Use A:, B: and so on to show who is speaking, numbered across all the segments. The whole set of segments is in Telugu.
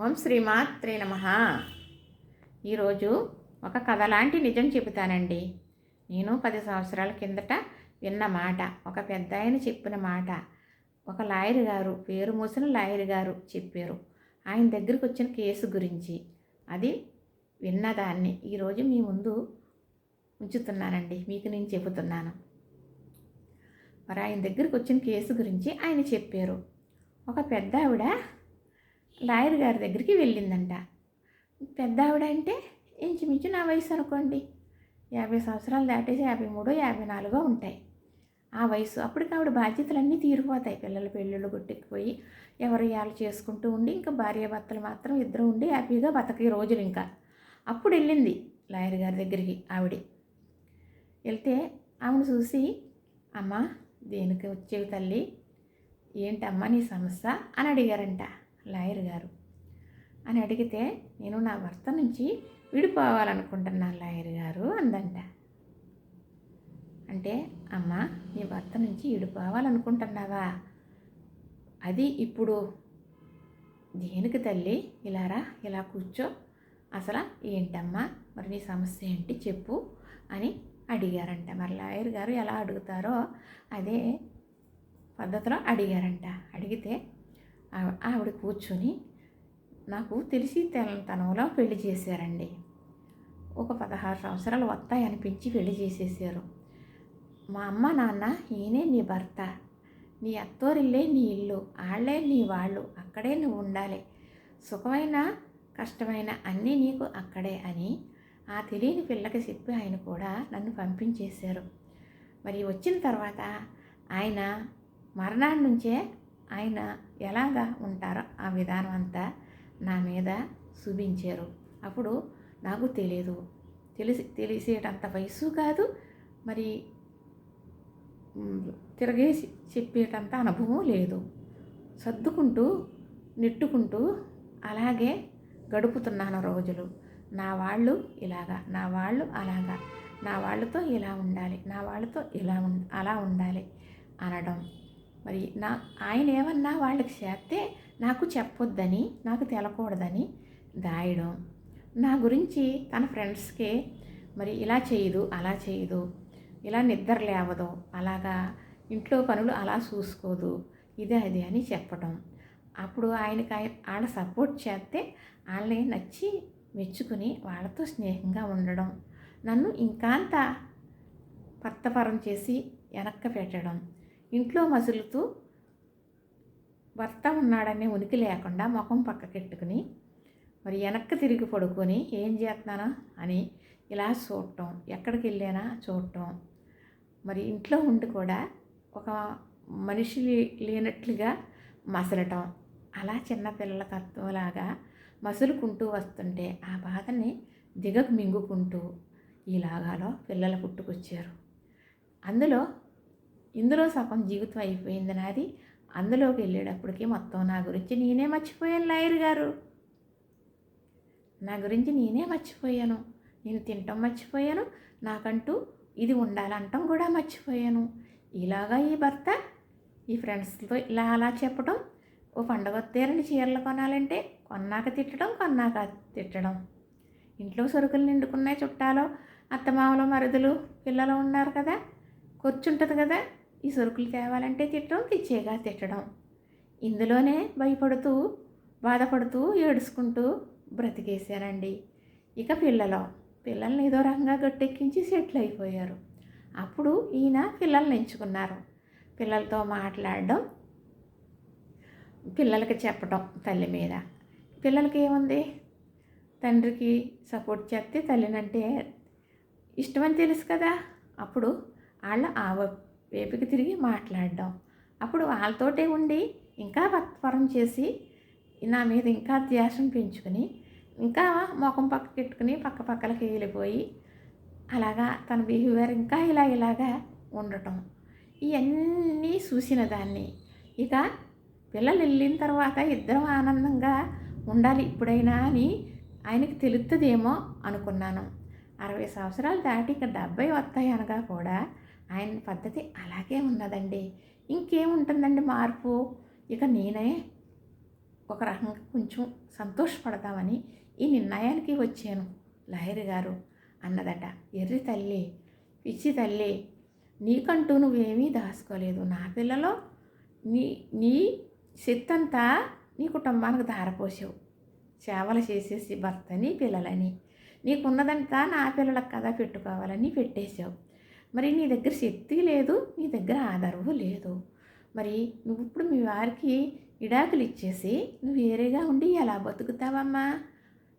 A: ఓం శ్రీమాత్రే నమ. ఈరోజు ఒక కథ లాంటి నిజం చెబుతానండి. నేను పది సంవత్సరాల కిందట విన్న మాట ఒక పెద్ద ఆయన చెప్పిన మాట. ఒక లాయర్ గారు పేరు మూసిన లాయర్ గారు చెప్పారు. ఆయన దగ్గరికి వచ్చిన కేసు గురించి. అది విన్నదాన్ని ఈరోజు మీ ముందు ఉంచుతున్నానండి. మీకు నేను చెబుతున్నాను. మరి ఆయన దగ్గరికి వచ్చిన కేసు గురించి ఆయన చెప్పారు. ఒక పెద్ద ఆవిడ లాయర్ గారి దగ్గరికి వెళ్ళిందంట. పెద్ద ఆవిడ అంటే ఇంచుమించు నా వయసు అనుకోండి. యాభై సంవత్సరాలు దాటేసి యాభై మూడు యాభై నాలుగో ఉంటాయి. ఆ వయసు అప్పటికి ఆవిడ బాధ్యతలన్నీ తీరిపోతాయి. పిల్లల పెళ్ళిళ్ళు గుట్టెక్కిపోయి ఎవరు ఇవాళ చేసుకుంటూ ఉండి ఇంకా భార్య భర్తలు మాత్రం ఇద్దరు ఉండి హ్యాపీగా బతకే రోజులు ఇంకా. అప్పుడు వెళ్ళింది లాయర్ గారి దగ్గరికి ఆవిడ. వెళ్తే ఆమెను చూసి అమ్మ దేనికి వచ్చేవి తల్లి? ఏంటమ్మా నీ సమస్య? అని అడిగారంట. లాయర్ గారు. అని అడిగితే నేను నా భర్త నుంచి విడిపోవాలనుకుంటున్నాను లాయర్ గారు అందంట. అంటే అమ్మ నీ భర్త నుంచి విడిపోవాలనుకుంటున్నావా? అది ఇప్పుడు దేనికి తల్లి? ఇలారా ఇలా కూర్చో. అసలు ఏంటమ్మా? మరి నీ సమస్య ఏంటి చెప్పు అని అడిగారంట. మరి లాయర్ గారు ఎలా అడుగుతారో అదే పద్ధతిలో అడిగారంట. అడిగితే ఆవిడ కూర్చొని నాకు తెలిసి తనంలో పెళ్ళి చేశారండి. ఒక పదహారు సంవత్సరాలు వస్తాయి అనిపించి పెళ్ళి చేసేసారు మా అమ్మ నాన్న ఈయనే నీ భర్త. నీ అత్తోరిల్లే నీ ఇల్లు ఆళ్ళే నీ వాళ్ళు అక్కడే నువ్వు ఉండాలి. సుఖమైన కష్టమైన అన్నీ నీకు అక్కడే అని ఆ తెలియని పిల్లకి చెప్పి ఆయన కూడా నన్ను పంపించేశారు. మరి వచ్చిన తర్వాత ఆయన మరణాడి నుంచే ఆయన ఎలాగా ఉంటారో ఆ విధానం అంతా నా మీద చూపించారు. అప్పుడు నాకు తెలియదు తెలిసి తెలిసేటంత వయసు కాదు. మరి తిరగేసి చెప్పేటంత అనుభవం లేదు. సర్దుకుంటూ నెట్టుకుంటూ అలాగే గడుపుతున్నాను రోజులు. నా వాళ్ళు ఇలాగా నా వాళ్ళు అలాగా. నా వాళ్ళతో ఇలా ఉండాలి నా వాళ్ళతో ఇలా ఉం అలా ఉండాలి అనడం. మరి నా ఆయన ఏమన్నా వాళ్ళకి చేస్తే నాకు చెప్పొద్దని నాకు తెలకూడదని దాయడం. నా గురించి తన ఫ్రెండ్స్కి మరి ఇలా చేయదు అలా చేయదు ఇలా నిద్ర లేవదు అలాగా ఇంట్లో పనులు అలా చూసుకోదు ఇదే అది అని చెప్పడం అప్పుడు ఆయనకి ఆయన వాళ్ళ సపోర్ట్ చేస్తే వాళ్ళని నచ్చి మెచ్చుకుని వాళ్ళతో స్నేహంగా ఉండడం. నన్ను ఇంకాంత పత్తపరం చేసి వెనక్కి పెట్టడం. ఇంట్లో మసులుతూ భర్త ఉన్నాడనే ఉనికి లేకుండా ముఖం పక్కకెట్టుకుని మరి వెనక్కి తిరిగి పడుకొని ఏం చేస్తున్నానా అని ఇలా చూడటం ఎక్కడికి వెళ్ళానా చూడటం. మరి ఇంట్లో ఉండి కూడా ఒక మనిషి లేనట్లుగా మసలటం. అలా చిన్నపిల్లల తత్వంలాగా మసులుకుంటూ వస్తుంటే ఆ బాధని దిగకు మింగుకుంటూ ఈ లాగాలో పిల్లలు పుట్టుకొచ్చారు. అందులో ఇందులో సగం జీవితం అయిపోయింది నాది. అందులోకి వెళ్ళేటప్పటికి మొత్తం నా గురించి నేనే మర్చిపోయాను లాయర్ గారు. నా గురించి నేనే మర్చిపోయాను. నేను తినటం మర్చిపోయాను. నాకంటూ ఇది ఉండాలంటాం కూడా మర్చిపోయాను. ఇలాగా ఈ భర్త ఈ ఫ్రెండ్స్తో ఇలా అలా చెప్పడం ఓ పండగ తీరని చీరలు కొనాలంటే కొన్నాక తిట్టడం కొన్నాక తిట్టడం. ఇంట్లో సరుకులు నిండుకున్నాయి చుట్టాలు అత్తమామలు మరుదులు పిల్లలు ఉన్నారు కదా కూర్చుంటుంది కదా. ఈ సరుకులు తేవాలంటే తిట్టడం తెచ్చేగా తిట్టడం. ఇందులోనే భయపడుతూ బాధపడుతూ ఏడుచుకుంటూ బ్రతికేశారండి. ఇక పిల్లలు పిల్లల్ని ఏదో రకంగా గట్టెక్కించి సెటిల్ అయిపోయారు. అప్పుడు ఈయన పిల్లల్ని ఎంచుకున్నారు. పిల్లలతో మాట్లాడడం పిల్లలకి చెప్పడం తల్లి మీద. పిల్లలకి ఏముంది? తండ్రికి సపోర్ట్ చేస్తే తల్లినంటే ఇష్టమని తెలుసు కదా. అప్పుడు వాళ్ళ ఆ వైపుకి తిరిగి మాట్లాడడం. అప్పుడు వాళ్ళతోటే ఉండి ఇంకా పత్వరం చేసి నా మీద ఇంకా ధ్యాసం పెంచుకొని ఇంకా ముఖం పక్క పెట్టుకుని పక్క పక్కలకి వెళ్ళిపోయి అలాగా తన బిహేవియర్ ఇంకా ఇలా ఇలాగా ఉండటం. ఇవన్నీ చూసిన దాన్ని. ఇక పిల్లలు వెళ్ళిన తర్వాత ఇద్దరం ఆనందంగా ఉండాలి ఇప్పుడైనా అని ఆయనకి తెలుస్తుందేమో అనుకున్నాను. అరవై సంవత్సరాలు దాటి ఇక డెబ్బై వస్తాయి అనగా కూడా ఆయన పద్ధతి అలాగే ఉన్నదండి. ఇంకేముంటుందండి మార్పు? ఇక నేనే ఒక రకంగా కొంచెం సంతోషపడతామని ఈ నిర్ణయానికి వచ్చాను. లహరి గారు అన్నదట ఎర్రి తల్లి పిచ్చి తల్లి నీకంటూ నువ్వేమీ దాచుకోలేదు. నా పిల్లలో నీ నీ శక్తంతా నీ కుటుంబానికి ధారపోసావు. సేవలు చేసేసి భర్తని పిల్లలని. నీకున్నదంతా నా పిల్లలకు కదా పెట్టుకోవాలని పెట్టేశావు. మరి నీ దగ్గర శక్తి లేదు నీ దగ్గర ఆధారము లేదు. మరి నువ్వు ఇప్పుడు మీ వారికి విడాకులు ఇచ్చేసి నువ్వు వేరేగా ఉండి ఎలా బతుకుతావమ్మా?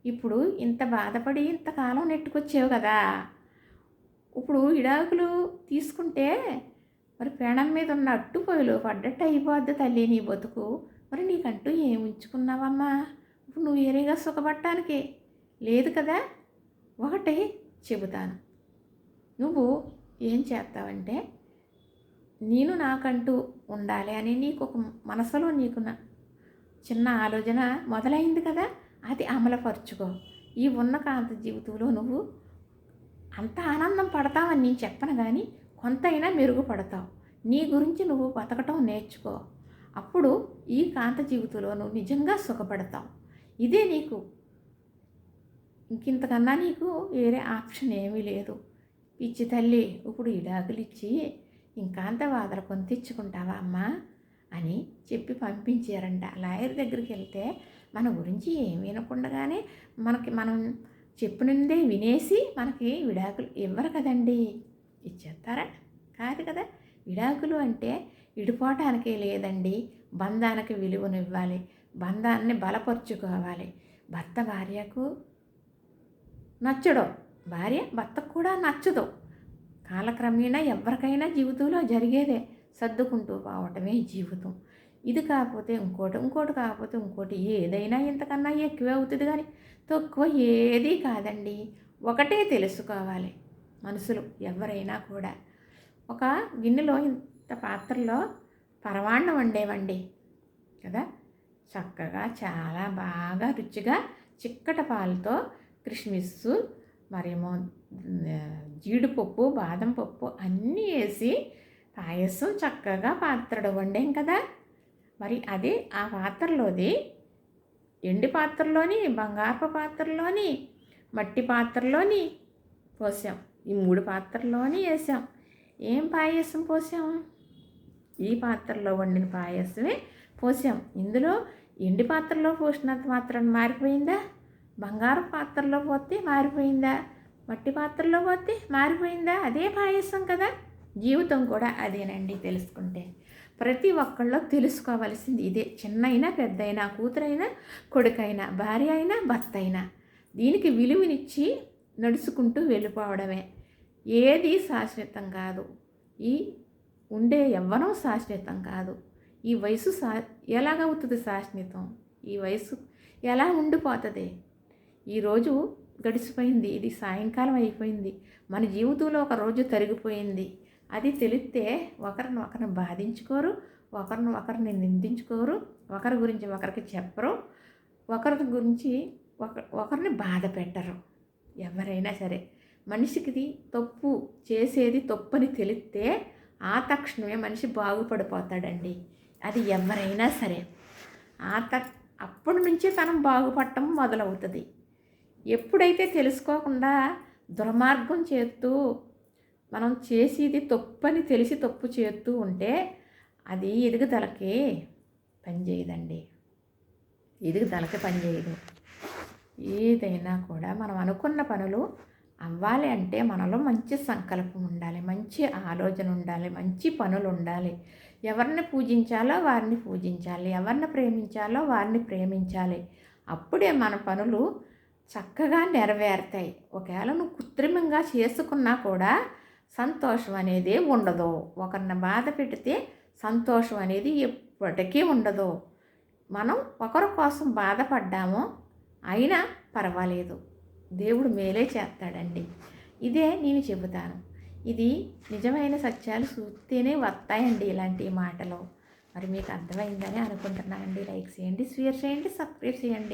A: ఇప్పుడు ఇంత బాధపడి ఇంతకాలం నెట్టుకొచ్చావు కదా. ఇప్పుడు విడాకులు తీసుకుంటే మరి పెణం మీద ఉన్న అట్టుపోయిలు పడ్డట్టు అయిపోద్ది తల్లి నీ బతుకు. మరి నీకంటూ ఏం ఉంచుకున్నావమ్మా? ఇప్పుడు నువ్వు వేరేగా సుఖపడటానికి లేదు కదా? ఒకటి చెబుతాను. నువ్వు ఏం చేస్తావంటే నేను నాకంటూ ఉండాలి అని నీకు ఒక మనసులో నీకు చిన్న ఆలోచన మొదలైంది కదా అది అమలుపరుచుకో. ఈ ఉన్న కాంత జీవితంలో నువ్వు అంత ఆనందం పడతావని నేను చెప్పను కానీ కొంతైనా మెరుగుపడతావు. నీ గురించి నువ్వు బతకటం నేర్చుకో. అప్పుడు ఈ కాంత జీవితంలో నువ్వు నిజంగా సుఖపడతావు. ఇదే నీకు. ఇంకింతకన్నా నీకు వేరే ఆప్షన్ ఏమీ లేదు. ఇచ్చి తల్లి ఇప్పుడు ఇడాకులిచ్చి ఇంకాంత వాదన కొని తెచ్చుకుంటావా అమ్మా? అని చెప్పి పంపించారంట. లాయర్ దగ్గరికి వెళ్తే మన గురించి ఏం వినకుండగానే మనకి మనం చెప్పినదే వినేసి మనకి విడాకులు ఇవ్వరు కదండి. ఇచ్చేస్తారా? కాదు కదా. విడాకులు అంటే విడిపోవటానికే లేదండి. బంధానికి విలువనివ్వాలి. బంధాన్ని బలపరుచుకోవాలి. భర్త భార్యకు నచ్చడం. భార్య భర్తకు కూడా నచ్చదు. కాలక్రమేణా ఎవరికైనా జీవితంలో జరిగేదే సర్దుకుంటూ పోవటమే జీవితం. ఇది కాకపోతే ఇంకోటి ఇంకోటి కాకపోతే ఇంకోటి ఏదైనా ఇంతకన్నా ఎక్కువే అవుతుంది కానీ తక్కువ ఏది కాదండి. ఒకటే తెలుసుకోవాలి మనుషులు ఎవరైనా కూడా. ఒక గిన్నెలో ఇంత పాత్రలో పరమాన్నం వండేవండి కదా. చక్కగా చాలా బాగా రుచిగా చిక్కట పాలతో కిస్మిస్సు మరేమో జీడిపప్పు బాదం పప్పు అన్నీ వేసి పాయసం చక్కగా పాత్రడు వండాం కదా. మరి అది ఆ పాత్రలోది ఎండి పాత్రలోని బంగారపు పాత్రలోని మట్టి పాత్రలోని పోసాం. ఈ మూడు పాత్రలోని వేసాం. ఏం పాయసం పోసాం? ఈ పాత్రలో వండిన పాయసమే పోసాం. ఇందులో ఎండి పాత్రలో పోసినంత మాత్రం మారిపోయిందా? బంగారు పాత్రలో పోతే మారిపోయిందా? మట్టి పాత్రలో పోతే మారిపోయిందా? అదే పాయసం కదా? జీవితం కూడా అదేనండి తెలుసుకుంటే. ప్రతి ఒక్కళ్ళు తెలుసుకోవలసింది ఇదే. చిన్నైనా పెద్దయినా కూతురైనా కొడుకైనా భార్య అయినా భర్త అయినా. దీనికి విలువనిచ్చి నడుచుకుంటూ వెళ్ళిపోవడమే. ఏది శాశ్వతం కాదు. ఈ ఉండే యవ్వనం శాశ్వతం కాదు. ఈ వయసు శా ఎలాగవుతుంది శాశ్వతం? ఈ వయసు ఎలా ఉండిపోతుంది? ఈరోజు గడిచిపోయింది ఇది సాయంకాలం అయిపోయింది. మన జీవితంలో ఒక రోజు తరిగిపోయింది. అది తెలిస్తే ఒకరిని ఒకరిని బాధించుకోరు ఒకరిని ఒకరిని నిందించుకోరు ఒకరి గురించి ఒకరికి చెప్పరు ఒకరి గురించి ఒక ఒకరిని బాధ పెట్టరు. ఎవరైనా సరే. మనిషికి తప్పు చేసేది తప్పని తెలిస్తే ఆ తక్షణమే మనిషి బాగుపడిపోతాడండి. అది ఎవరైనా సరే. ఆ త అప్పటి నుంచే తనం బాగుపడటం మొదలవుతుంది. ఎప్పుడైతే తెలుసుకోకుండా దుర్మార్గం చేస్తూ మనం చేసేది తప్పని తెలిసి తప్పు చేస్తూ ఉంటే అది ఎదుగుదలకి పనిచేయదండి ఎదుగుదలకి పనిచేయదు ఏదైనా కూడా మనం అనుకున్న పనులు అవ్వాలి అంటే మనలో మంచి సంకల్పం ఉండాలి మంచి ఆలోచన ఉండాలి మంచి పనులు ఉండాలి. ఎవరిని పూజించాలో వారిని పూజించాలి ఎవరిని ప్రేమించాలో వారిని ప్రేమించాలి. అప్పుడే మన పనులు చక్కగా నెరవేరుతాయి. ఒకవేళ నువ్వు కృత్రిమంగా చేసుకున్నా కూడా సంతోషం అనేది ఉండదు. ఒకరిని బాధ పెడితే సంతోషం అనేది ఎప్పటికీ ఉండదు. మనం ఒకరి కోసం బాధపడ్డామో అయినా పర్వాలేదు. దేవుడు మేలే చేస్తాడండి. ఇదే నేను చెబుతాను. ఇది నిజమైన సత్యాలు చూస్తేనే వస్తాయండి ఇలాంటి మాటలు. మరి మీకు అర్థమైందని అనుకుంటున్నానండి. లైక్ చేయండి షేర్ చేయండి సబ్స్క్రైబ్ చేయండి.